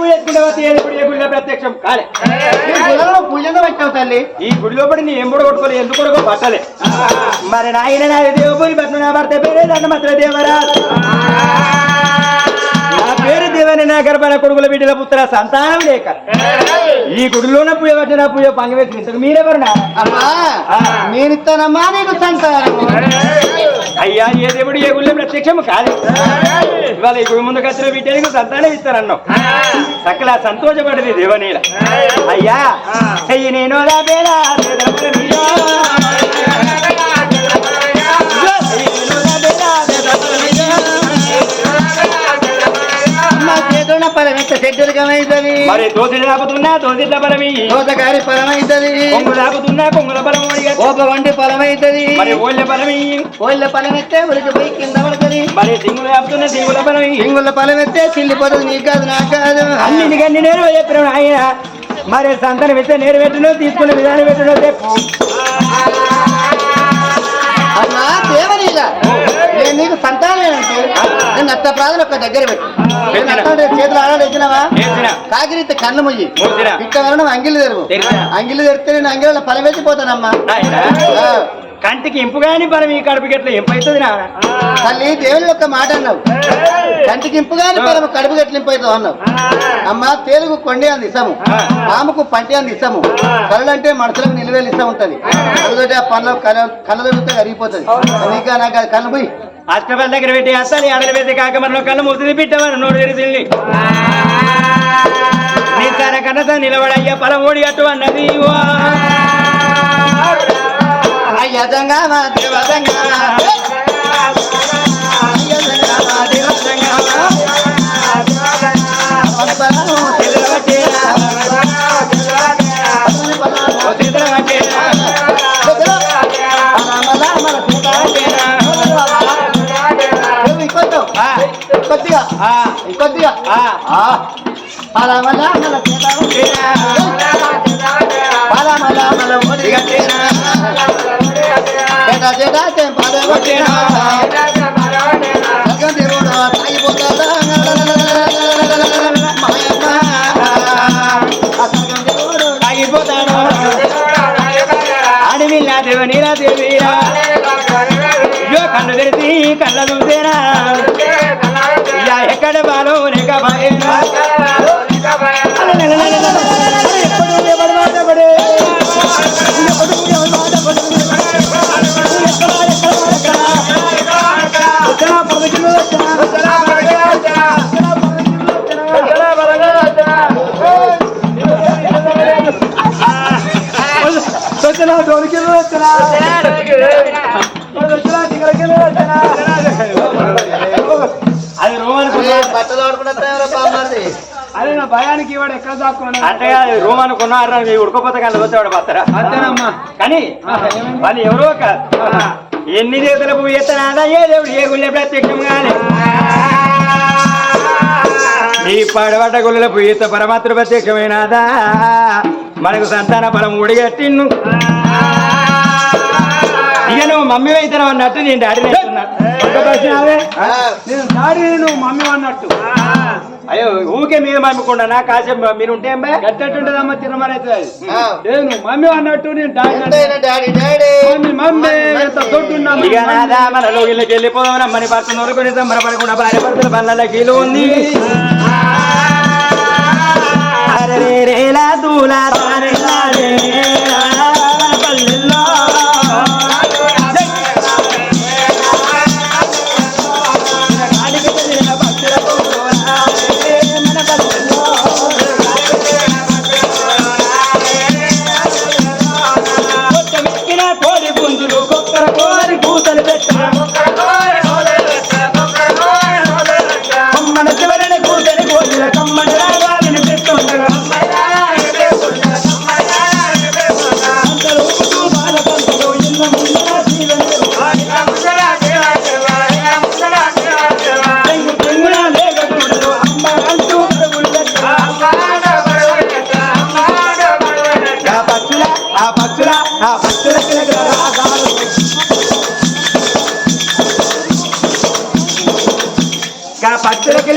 పూజ ఏ గుడిలో ప్రత్యక్షం? కాలే. ఈ గుళ్ళలో పూజంగా పెట్టావు తల్లి. ఈ గుడిలో పడి నీ ఎంబడి కొట్టుకోలే ఎందుకు పట్టలే మరి నాయన నా భర్త నా భర్త పేరే దండమత్ర దేవరా నా పేరు దేవని నా కొడుకుల బిడ్డల పుత్ర సంతానం లేక. ఈ గుడిలోనే పూజ పట్టిన పూజ పంగవేసి ఇంతకు మీరెవరు నా అమ్మా నేను ఇస్తానమ్మా నీకు సంతానము. అయ్యా ఏ దేవుడు ఏ గుళ్ళో ప్రత్యక్షము కాదు. ఇవాళ ఈ గుడి ముందుకు వచ్చిన బిడ్డలకు సంతానం ఇస్తానన్నావు సకల సంతోషపడింది దేవనీల అయ్యా చెయ్యి నేను మరి బలమి. కొంగు కొంగుల బలం ఓడిగా ఓప వంటి ఫలమైతుంది మరి ఓళ్ళ బలమి. కోళ్ళ ఫలమెత్తే ఉలికి పోయి కింద పడుతుంది. మరి సింగులు రాపుతున్నా సింగుల బలమి. సింగుల ఫలమెత్తే చిల్లిపోతుంది నీకు కాదు నాకు కాదు. అన్ని గన్ని నేను చెప్పిన ఆయన మరి సంతానం ఇస్తే నేను పెట్టను తీసుకునే విధానం పెట్టను చెప్పు. అన్నా దేవనీల నేను నీకు సంతానమేనంటే నేను నత్త ప్రాణులు ఒక దగ్గర పెట్టు. చేతులు ఆడాలి చేసిన కాకిరిత్త కన్ను ముయ్యి. ఇక్క వలన అంగిలి తెరువు. అంగిలి తెరిస్తే నేను అంగిళ్ళ ఆ. కంటికి ఇంపు గాని బలం ఈ కడుపుకి ఎట్లా ఇంపు అవుతుంది నా తల్లి దేవుని యొక్క మాట అన్నావు. కంటికి ఇంపుగాని పరమ కడుపు గట్లింపైతావు అన్నావు. అమ్మ తేలుగు కొండి అంది ఇస్తాము. పాముకు పంటి అంది ఇస్తాము. కళ్ళు అంటే మనసులకు నిలువేలు ఇస్తా ఉంటది అందుకంటే ఆ పనులు కళ్ళ దొరికితే కరిగిపోతుంది. ఇంకా నాకు అది కళ్ళు పోయి. అష్టపల్ దగ్గర పెట్టి అసలు అడలు పెట్టి కాక మనం కళ్ళు మూసి పెట్టామని నోడు తెరిసింది నిలబడయ్యా పొలం ఓడి అట్టు అన్నది వా. అయ్య జంగామా దేవ జంగామా అయ్య జంగామా దేవ జంగామా పరపరము చేతుల పట్టేరా, ఓ చేతుల పట్టేరా, ఆ, కొద్దిగా కొద్దిగా అలా మళ్ళా మళ్ళా చేద్దాము. చేరా, అలా దేవనీలా దేవీరా కళ్ళు తెరిచి కళ్ళ చూసేనా యా ఎక్కడ బాలో రేఖ బాయేనా అది రోమాను బట్టలు ఆడుకుంటా అదే నా భయానికి వాడు ఎక్కడ దాక్కున్నాడు? అంటే అది రూమ్ అనుకున్నారు మీ ఉడకపోతే కానీ పోతే వాడు పోతారా అంతేనమ్మా. కానీ వాళ్ళు ఎవరో ఒక ఎన్ని దేవతల పువ్వు ఎత్తనాదా ఏ దేవుడు ఏ గుళ్ళే ప్రత్యక్షం కానీ. నీ పడబడ్డ గుళ్ళ పువ్వు ఎత్త పరమాత్ర ప్రత్యక్షమైనదా మనకు సంతాన బలం ఉడిగట్టిన్ను ఇక నువ్వు మమ్మీ అయితేనే అన్నట్టు నేను డాడీ నేను డాడీ నువ్వు మమ్మీ అన్నట్టు. అయ్యో ఊకే మీరు మమ్మకుండా కాసేపు మీరు ఉంటే? గట్టెట్టుంటదమ్మా తినమని అవుతుంది అది ఆ. ఏ నువ్వు మమ్మీ అన్నట్టు నేను మన లోగిళ్ళకి వెళ్ళిపోదాం రమ్మని భర్త నోరుకొని సంబరపడకుండా భార్య భర్తల బండ్ల కీలు ఉంది. రేలా దూలా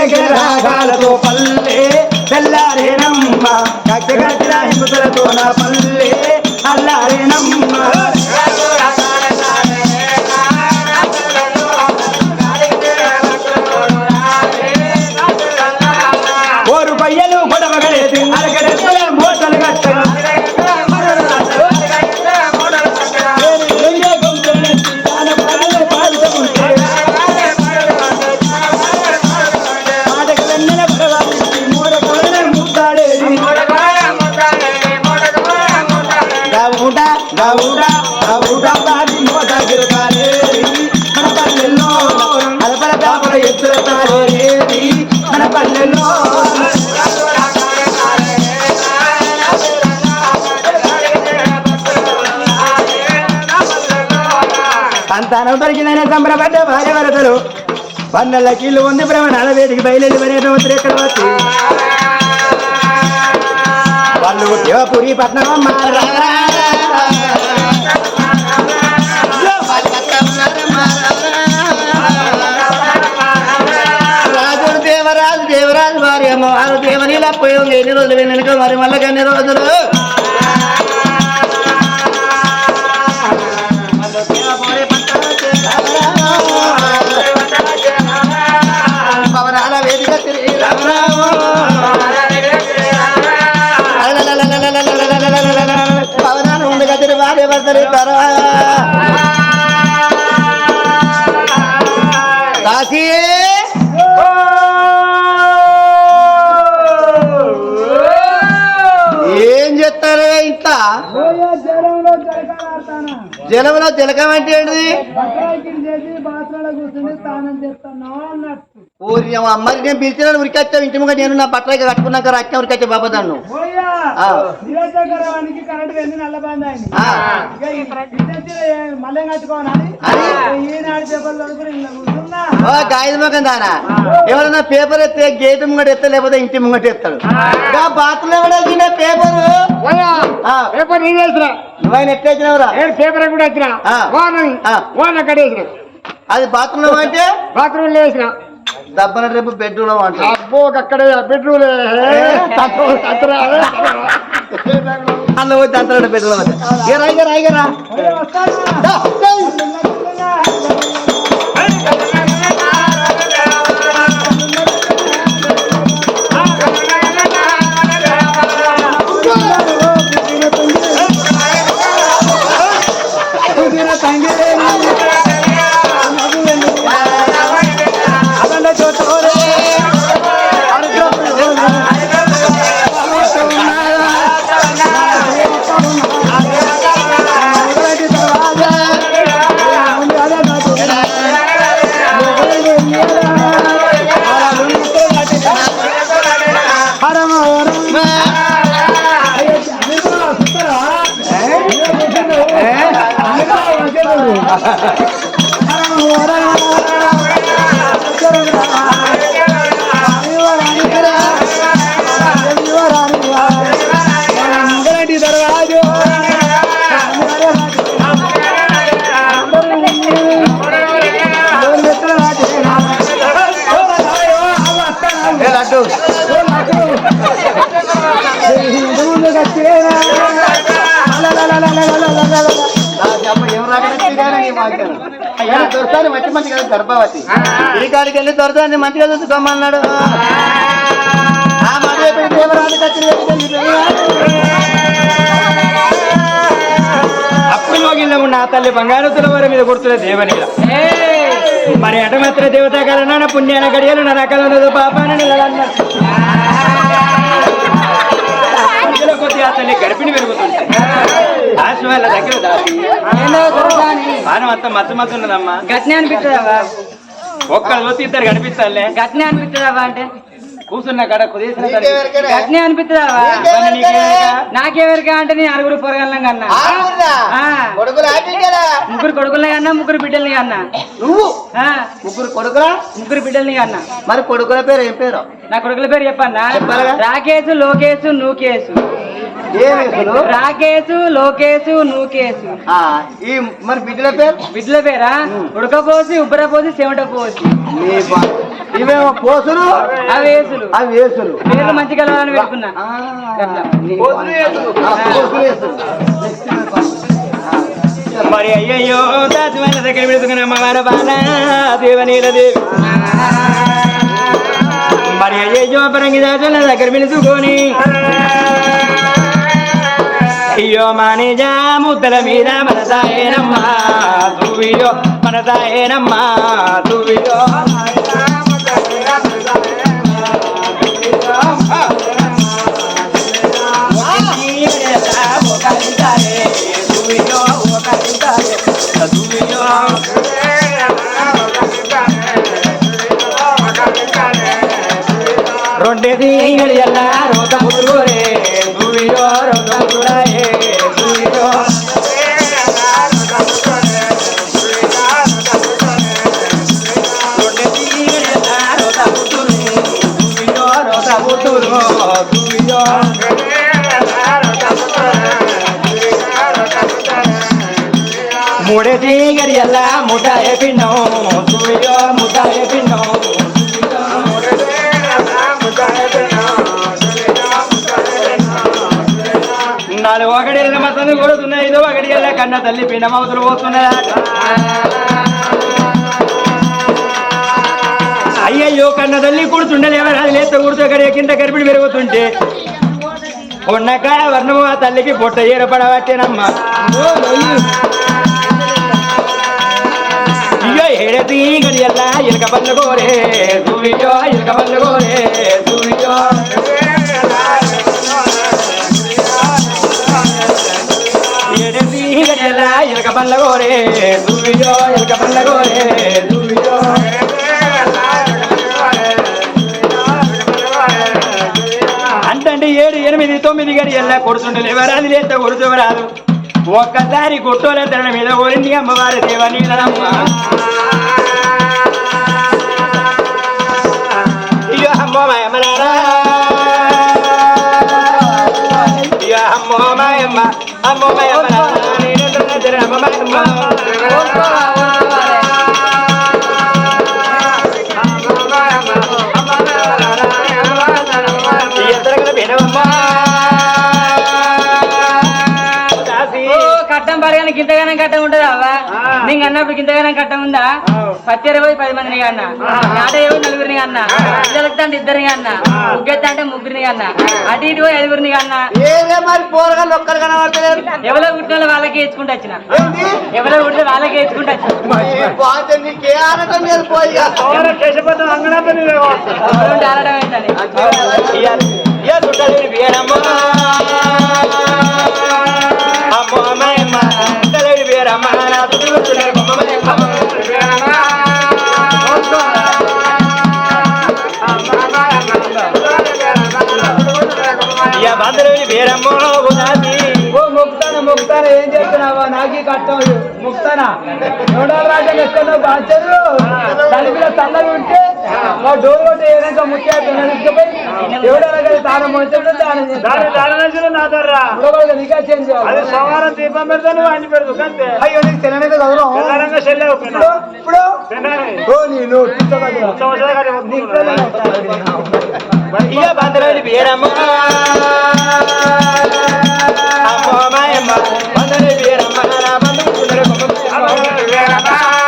జగజగ రాగాలతో పల్లె తెల్లారేనమ్మ గగ్గ గగ్గ హిమతులతో నా పల్లె అల్లారేనమ్మ మన సంతానం దొరికిందనే సంబరపడ్డ భార్య వరదలు. పన్నెల కీళ్ళు ఉంది భ్రమణాల వేదికి బయలుదేరి వరేదవుతురు ఎక్కడ వచ్చి వాళ్ళు దేవపురి పట్నం వారి పోయి ఎన్ని రోజులు వెనుక మరి మళ్ళీ ఎన్ని రోజులు పవనాల వేదిక తిరిగి రామరామ. పవనాలు ఉండగా తిరిగి పడతారు జరగాలతానా జలంలో జలకం అంటే ఏంటిది బట్టలకి చేసి బాత్రూంలో కూర్చుని స్నానం చేస్తాను అన్నట్టు ఊరి మరి నేను పిలిచిన ఉరికొచ్చావు ఇంటి ముంగ నేను నా బట్టలకి కట్టుకున్నాక రచ్చా ఉరికొచ్చా బాబా దాన్ని గాయద మొఖం దానా? ఎవరన్నా పేపర్ ఎత్తే గేట్ ముంగట ఎత్తా లేకపోతే ఇంటి ముంగట ఎత్తాడు. ఇంకా బాత్రూమ్ ఎవడొచ్చిన పేపర్? పేపర్ నేను వేసిన. ఎట్టేసినవరా నేను పేపర్ కూడా వచ్చిన అది బాత్రూమ్ అంటే బాత్రూమ్ వేసిన. దబ్బన రేపు బెడ్రూమ్ అంట. అబ్బో అక్కడే బెడ్రూమ్ పోతే అంటే. ఇగరా ఇగరా దా, దా. ఏ లడ్డు దొరుకుతాను మంచి మంచి కదా గర్భవతి. ఈ కాడికి వెళ్ళి దొరుకుతాను మంచిగా చూసుకోమన్నాడు. ఆ మధ్య దేవరాజు కచ్చి అప్పుడు మోగిల్లము నా తల్లి బంగారు తులవారి మీద కొడుతున్న దేవని మరి అటమాత్ర దేవత కలన పుణ్యాన గడియలు నా రకాల పాపాన నిలదన్నట్టు తల్లి గడిపిని పెరుగుతుంది దాసి వాళ్ళ దగ్గర దాసి. పానం అంతా మత్తు మత్తు ఉన్నదమ్మా. గట్నే అనిపిస్తుందా? ఒక్కడు పోతే ఇద్దరు కనిపిస్తారులే. గట్నే అనిపిస్తుందా అంటే? కూర్చున్న కాడ కుదేసిన గట్నే అనిపిస్తుందా? నాకెవరికా అంటే నేను ఆరుగురు పొరగలం కన్నా. ముగ్గురు కొడుకుల్ని కన్నా ముగ్గురు బిడ్డల్ని కన్నా. నువ్వు? ఆ, ముగ్గురు కొడుకులా? ముగ్గురు బిడ్డల్ని కన్నా. మరి కొడుకుల పేరు ఏం పేరు? నా కొడుకుల పేరు చెప్పన్నా. రాకేశు లోకేశు నూకేశు. రాకేసు లోకేసు నూకేసు ఆ, ఈ మరి బిడ్డల పేరు? బిడ్డల పేరా? ఉడకపోసి ఉబ్బరపోసి చెమట పోసి ఇవేమో పోసులు? అవి వేసులు అవి వేసులు పేర్లు మంచి కలవాలని పెట్టుకున్నా. మరి అయ్యయ్యో దాచిమైన దగ్గర పెడుతున్న అమ్మవారి బాల దేవనీల దేవి. మరి అయ్యయ్యో పరంగి దాచుల దగ్గర పిలుచుకొని. అయ్యో మానేజా ముద్దల మీద మనసాయనమ్మా నువ్వియో మనసాయనమ్మా నువ్వియో రెండేది ఎల్లారో తమ్ముడు రే నువ్వు రెండు ముదయ వినో సూర్య నాలుగు ఒకటి వెళ్ళిన మసాలు కూడా ఉన్నాయి ఒకటి వెళ్ళా కన్న తల్లి పిండమవతలు పోతున్నదా అయ్యయ్యో కన్న తల్లి కూర్చుండలేవరా లేత కూర్చో అక్కడ కింద గర్భిణి పెరుగుతుంటే. ఉన్నకాయ వర్ణము ఆ తల్లికి పొట్ట ఏర్పడవట్టేనమ్మా ఏర్పడబట్టేనమ్మా అయ్యో ఏడతి గడియల్ల ఇలక పల్లగోరే దువియో ఇలక పల్లగోరే దువియో ఏడతి గడియల్ల ఇలక పల్లగోరే దువియో ఇలక పల్లగోరే దువియో అంటే ఏడు ఎనిమిది తొమ్మిది గడియల్ల కొడుతుండే ఎవరాది లేత కొడుతువరాదు ఒక్కసారి కొట్టోల తరణ మీద ఓరింది అమ్మవారి దేవ నీళ్ళమ్మ కట్టం పడగానే గింతగానం కట్టం ఉంటుంది? అన్నప్పుడు గింతగానం కట్టం ఉందా? పత్తి ఇరవై పది మందిని అన్న. ఆట ఏవో నలుగురిని అన్న. ఇద్దరికి అంటే ఇద్దరిని అన్న. ముగ్గెత్త అంటే ముగ్గురిని అన్న. అటు ఇటు పోయి ఐదుగురిని అన్న. మరి పోరగాళ్ళు ఒక్కరు కనబడతలేరు. ఎవరో పుట్టిన వాళ్ళకి వేసుకుంటూ వచ్చిన. ఏంది? ఎవరో పుట్టిన వాళ్ళకి వేసుకుంటూ వచ్చిన. అమ్మో ముక్తాన. ముక్తాన ఏం చేస్తున్నావా నాకి కట్టం ముక్తానా నోడాల రాజ్యం ఎక్కడో బాధ్యతలు. తలిపిన తల్లవి ఉంటే మా డోర్ కొట్టి ఏదైనా ముత్యాపోయి ఎవడనగా తాను మొత్తం దానం చేస్తాను నీకా చేంజ్ సోమవారం దీపం పెడతా నువ్వు అన్ని పెడదు అంతే. అయ్యో నీకు ఇప్పుడు ఓ నేను. ఇక అమ్మో మాయమ్మ నా బంధువు బొమ్మ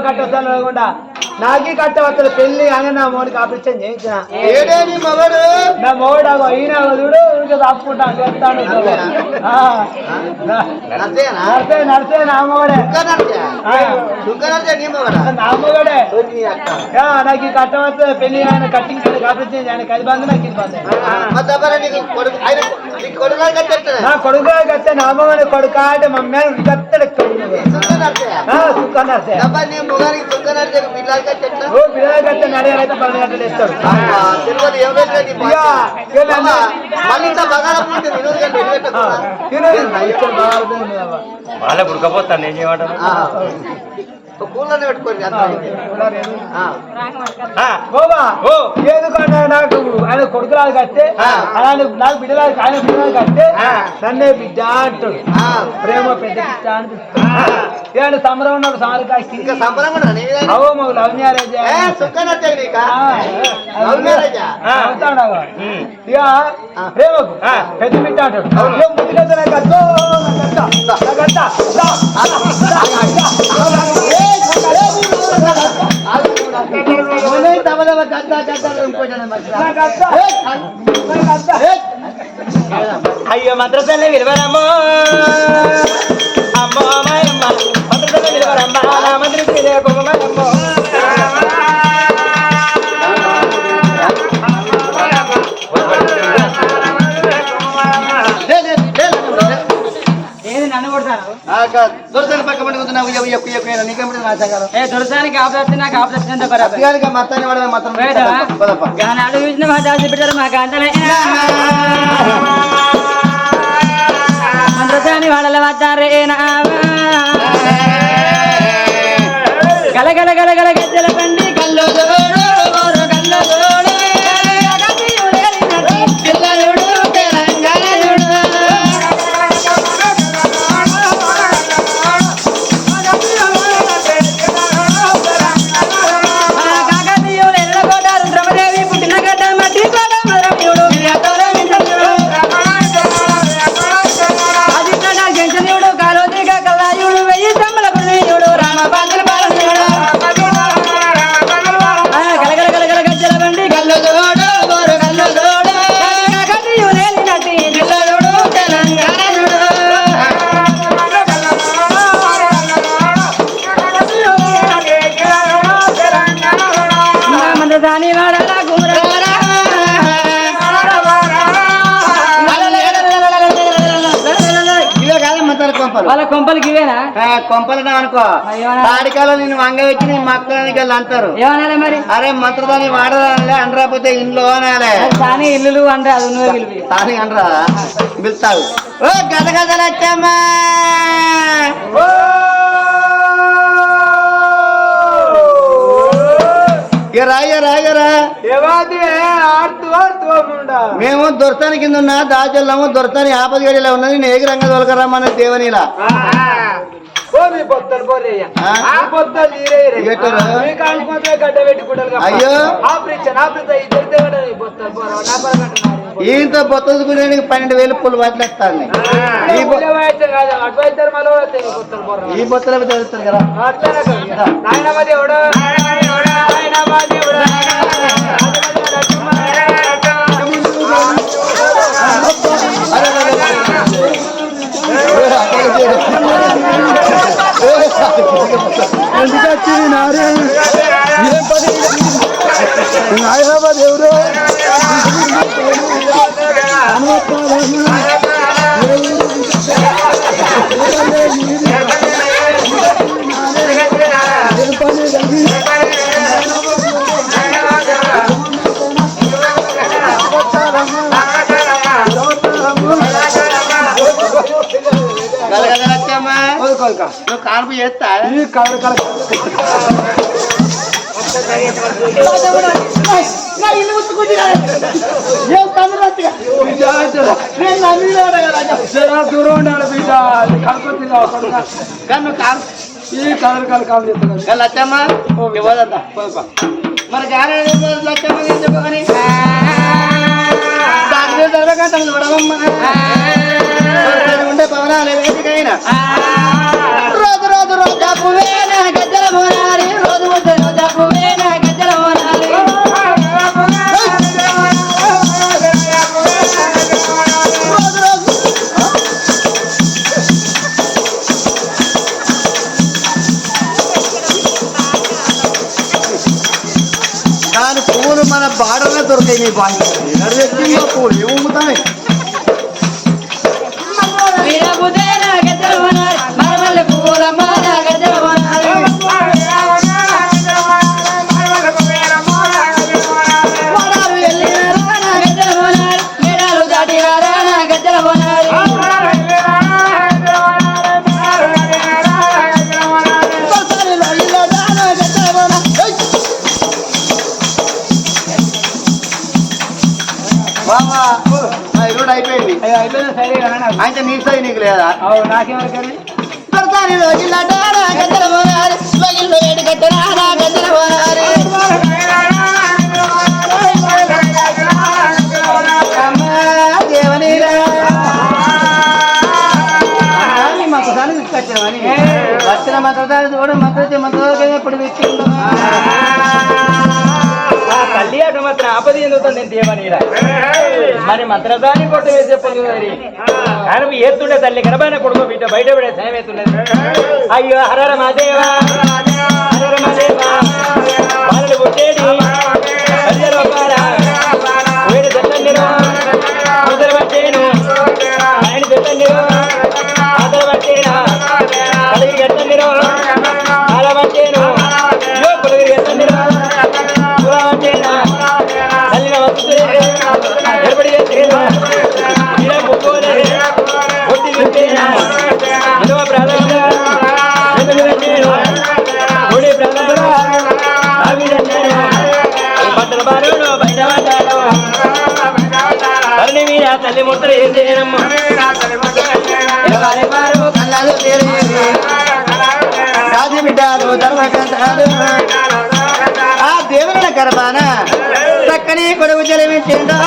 కట్టొస్తాను లేకుండా నాకి కట్టం వస్తుంది పెళ్ళి అని నా మోడికి ఆపరేషన్ చేయించిన. ఏడే నీ మగడు? నా మోడు అగో ఈయన చూడు ఇంకా తప్పుకుంటాను. అంతేనా నడితే నడితే నా మోడే మగడా? నా మోడే ఆ, నాకు ఈ కట్టం వస్తే పెళ్ళి ఆయన కట్టింగ్ ఆపరేషన్ చేయించి ఆయనకి అది బంద్ నాకు ఇది కొడుకు ఆయన కట్టే నా మగడు కొడుకు అంటే మమ్మీ దుఃఖనర్చా సుఖ నడితే డబ్బా నీ వాళ్ళకు ఉడకపోతాను ఏం చేయమంటారు పెట్టుకోండి. ఎందుకంటే నాకు ఆయన కొడుకులాగా కట్టే ఆ. ఆయన నాకు బిడ్డలాగా ఆయన బిడ్డలాగా కట్టే ఆ. నన్నే బిడ్డ అంటాడు ఆ. ప్రేమ పెద్ద బిడ్డ. ఇలాంటి సంబరం ఇంకా సంబరం కూడా? అవో మాకు లవ్ మ్యారేజ్ నీకా? అవుతాడు. ఇక ఆ. ప్రేమకు. పెద్ద బిడ్డ అంటాడు ఇక ముందుకెళ్తే గద్ద గద్ద అయ్యో మంత్రతల్లి విలువరమ్మో. అమ్మో అమ్మాయమ్మ మంత్రతల్లి విలువరమ్మ. నా మంత్రి కొడతాను ఆ, కా- దొరకని పక్క పడి కూర్చున్నావు ఇయ్య, ఇయ్య, ఇయ్య, ఇయ్య, నీకేమిటి నా సంగారం? ఏ దొరసానికి ఆపదత్తే నాకు ఆపదత్తే ఎంత బరాబర్ అతిగానికి మత్తాన్ని వాడమే మాత్రం పదప్ప. గాని అడుగు చూసిన మా దాసి పెట్టారు మా కాంతలే మంత్రసాని వాడల వద్దారే గల గల గల గల గజ్జల బండి. వాళ్ళ కొంపలకి ఇవేనా కొంపలు అనుకో. తాడికాలో నేను వంగ వచ్చి నీ మక్కడానికి అంటారు. ఏమనాలి మరి? అరే మంత్రదాన్ని వాడదానిలే అనరాపోతే ఇంట్లో అనాలే. కానీ ఇల్లులు అంటే అది నువ్వే తాని అనరా పిలుస్తావు. ఓ గద గదలు తీరేయరే ఎట్టురా? మీ కానుకోతే గడ్డ పెట్టుకుంటారు అయ్యో. ఆపరిచ్చన్ ఆపరిత ఇద్దరితే కూడా ఈ బొత్తలు పోరా నా పరగట్టు ఈయంత బొత్తదుకునేందుకు పన్నెండు వేలు పుల్లు వదిలేస్తాను కాదు ఈ బొత్తలు చదువుతారు కదా. నాయనమా దేవుడు నాయనమా గలగలచ్చమ్మా నువ్వు కాన్పు చేస్తా. ఈ కలర్ కలర్ దూరం ఉండాలి బిడ్డ కానీ నువ్వు కాన్ ఈ కలర్ కలర్ కాల్ చెప్తాను లచ్చమ్మా ఇవ్వదంతా మరి లచ్చమ్మ దాని జరగంటే చూడవమ్మా ఉండే పవనాలు వేదికైనా రోజు రోజు రోజా పువ్వేన గజ్జల మోనాలి రోజు రోజు రోజా పువ్వేన గజ్జల మోనాలి దాని పువ్వులు మన బాడలో దొరికాయి మీ బాగా నడివెచ్చిందో పువ్వులు ఏమి అమ్ముతాయి అయిపోయింది అయ్యో, అయిపోయింది సరే కానీ నాకు అయితే నీ సై నీకు లేదా? అవు నాకేమరకని దొరసాని రోజులాట నా గద్దెల పోనారి, పగిలిన వేడి గద్దెల నా గద్దెల పోనారి. అమ్మా, దేవనీరా. ఆ, నీ మంత్రసాన్ని తీసుకొచ్చావని వచ్చిన మంత్రసాన్ని చూడ మంత్రతే మంత్రం ఎప్పుడు తెచ్చిందో మళ్ళీ అటు మాత్రం ఆపది ఎందుకు నేను దేవనీరా మరి మంత్రదాని కొట్టు వేసి చెప్పదు కారణం ఏతుండే తల్లి గర్భాన కొడుకు బిడ్డ బయట పడే సాయం ఎత్తుండేది అయ్యో హరర మాదేవా హరర మాదేవా బాలలు పుట్టేడి వేడి ఆయన తెల్లండిరో ఆ దేవుని గర్భాన చక్కని కొడుకు జలమించిందా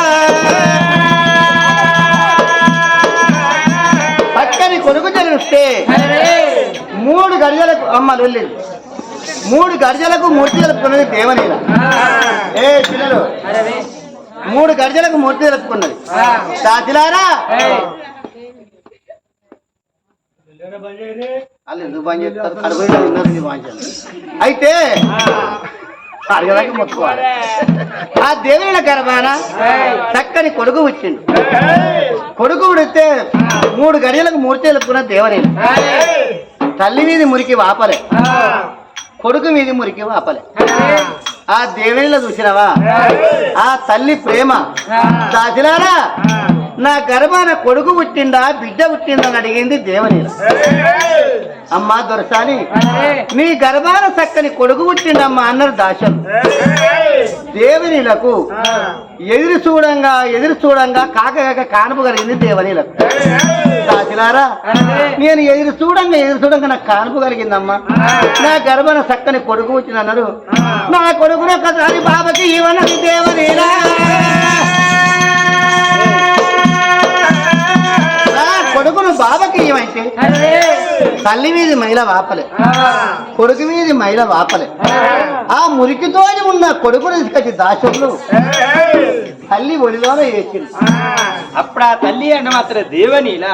పక్కని కొడుకు జలిస్తే మూడు గడిజలకు అమ్మ వెళ్ళింది మూడు గడిజలకు మూర్తి జరుపుకున్నది దేవనీల ఏ పిల్లలు మూడు గడిజలకు మూర్తి జరుపుకున్నది సాతిలారా వాళ్ళు ఎందుకు బంద్ చేస్తారు? కడుపులో ఉన్నారు ఇది బంద్ చేయాలి. అయితే అడగడానికి ఆ దేవుని గర్భాన చక్కని కొడుకు వచ్చిండు కొడుకు పుడితే మూడు గడియలకు మూర్తి దేవని తల్లి మీది మురికి వాపలే. కొడుకు మీది మురికి వాపలే. ఆ దేవునిలో చూసినవా? ఆ తల్లి ప్రేమ. దాచిలారా నా గర్భాన కొడుకు పుట్టిందా బిడ్డ పుట్టిందని అడిగింది దేవనీల. అమ్మా దొరసాని నీ గర్భాన చక్కని కొడుకు పుట్టిందమ్మా అన్నారు దాశలు. దేవనీలకు ఎదురు చూడంగా ఎదురు చూడంగా కాక కాక కానుపు కలిగింది దేవనీలకు. దాచిలారా నేను ఎదురు చూడంగా ఎదురు చూడంగా నాకు కానుపు కలిగిందమ్మా. నా గర్భాన చక్కని కొడుకు వచ్చింది అన్నారు నా కొడుకునే కదా బాబకి ఇవ్వనది దేవనీలా. కొడుకును బాబకి తల్లి మీది మైల వాపలే. కొడుకు మీది మైల వాపలే. ఆ. మురికితో ఉన్న కొడుకును తీసుకొచ్చి దాశులు తల్లి ఒడిలోనే వేసింది అప్పుడు ఆ తల్లి అంటే మాత్రం దేవనీలా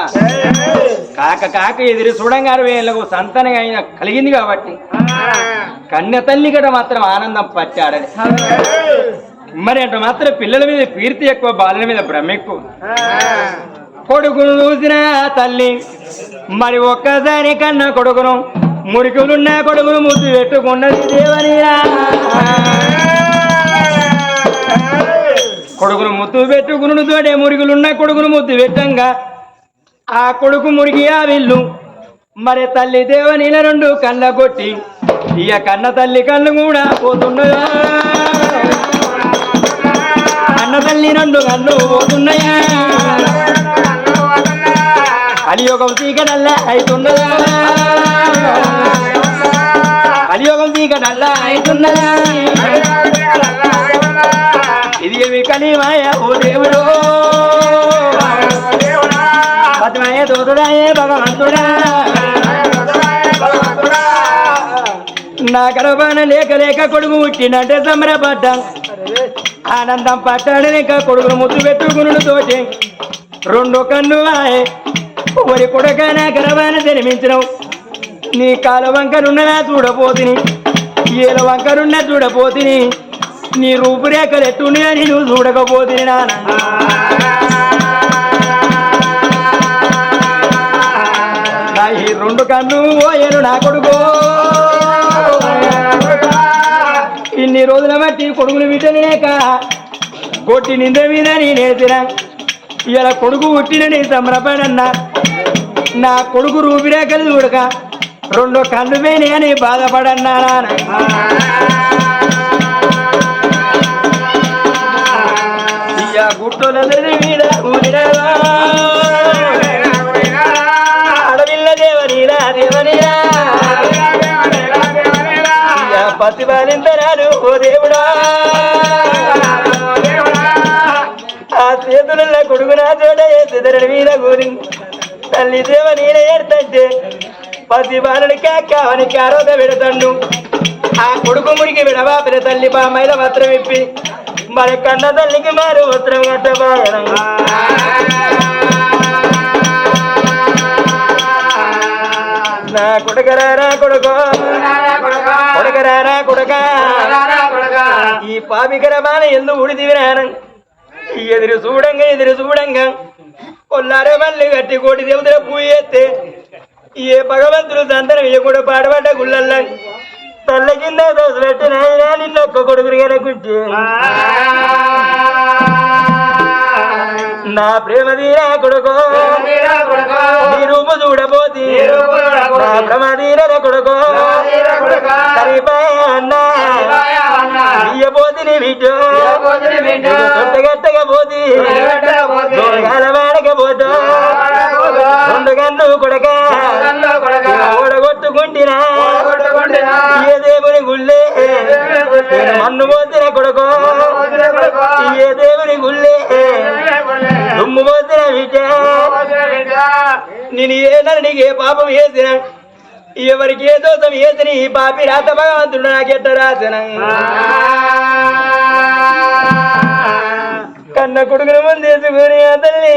కాక కాక ఎదురు చూడంగారు వీళ్ళకు సంతానం అయిన కలిగింది కాబట్టి. కన్య తల్లి గడ మాత్రం ఆనందం పట్టాడని మరి అంటే మాత్రం పిల్లల మీద కీర్తి ఎక్కువ బాలల మీద భ్రమ ఎక్కువ. కొడుకును చూసిన తల్లి మరి ఒక్కసారి కన్నా కొడుకును మురికులున్న కొడుకును ముద్దు పెట్టుకున్నది దేవనీరా. కొడుకును ముద్దు పెట్టుకును తోడే మురుగులున్న కొడుకును ముద్దు పెట్టంగా ఆ కొడుకు మురిగి ఆ విల్లు మరి తల్లి దేవనీల రెండు కళ్ళ కొట్టి ఇక కన్న తల్లి కళ్ళు కూడా పోతున్నదా? కన్న తల్లి రెండు కళ్ళు పోతున్నాయా? కలియుగం చీకటల్లా అయితున్నదా కలియుగం చీకటల్లా అయితున్నదా ఇది ఏమి కలిమాయ ఓ దేవుడు. పద్మయ దోదుడాయే భగవంతుడా. నా గర్భాన లేక లేక కొడుకు పుట్టినంటే సంబరపడ్డా. ఆనందం పట్టాడనిక కొడుకును ముద్దు పెట్టుకును తోటి రెండు కన్ను ఆయే ఒరి కొడక నా గర్భాన జన్మించినవు. నీ కాల వంకరున్ననా చూడపోతిని ఏల వంకరున్న చూడపోతిని నీ రూపురేఖలు ఎట్టున్నాయని నేను చూడకపోతిని నాన్న. ఈ రెండు కన్ను ఓయను నా కొడుకో. ఇన్ని రోజుల బట్టి కొడుకులు విటనేక కొట్టి నింద మీద నేనేసిన. ఇలా కొడుకు పుట్టినని సంబరపడన్న నా కొడుకు రూపిరేఖలు చూడక రెండు కళ్ళు పోయినాయి అని బాధపడన్నా పతి బాలింతరాలు ఓ దేవుడా. ఆ చేతులలో కొడుకు నా చోట సిదరడి మీద కూరి తల్లి దేవ నేనే ఏడుతంటే పసి బాలుని కావని కారోద విడతండు ఆ కొడుకు మురికి విడవాపిన తల్లి బామైల వస్త్రం ఇప్పి మరి కన్న తల్లికి మారు వస్త్రం కట్టబాయనం నా కొడుకరారా కొడుకో. కొడుకరారా కొడుక. ఈ పాపికరమాన ఎందు ఉడిదివినానం ఎదురు చూడంగా ఎదురు చూడంగా. కొల్లారే మళ్ళీ గట్టి కోటి దేవతల పూజ చేస్తే ఏ భగవంతుడు సంతనం ఇయ్యకూడ పాడబడ్డ గుళ్ళల్లా తల్ల కింద దోశ పెట్టిన నిన్న ఒక్క కొడుకుని కనుకుంటే నా ప్రేమ తీరా కొడుకో. నీ రూపు చూడబోతి నా భ్రమ తీర కొడుకో. సరిపోయా అన్నా. నీ బిడ్డ సొంతగట్టగా పోతి దొరగాల వాడకపోతా రెండు గన్ను కొడక. ఓడగొట్టుకుంటినా. ఏ దేవుని గుళ్ళే. నేను మన్ను పోతిన కొడుకో. ఏ దేవుని గుళ్ళే. దుమ్ము పోతిన బిడ్డ. నేను ఏనాడు నీకు ఏ పాపం వేసిన ఎవరికి ఏ దోషం వేసిన ఈ పాపి రాత భగవంతుడు నాకెట్ట రాసిన? కన్న కొడుకును ముందేసుకుని ఆ తల్లి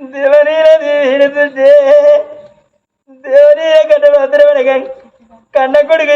దేవనీల దేవనీల కట్ట భద్రపడగా కన్న కొడుకు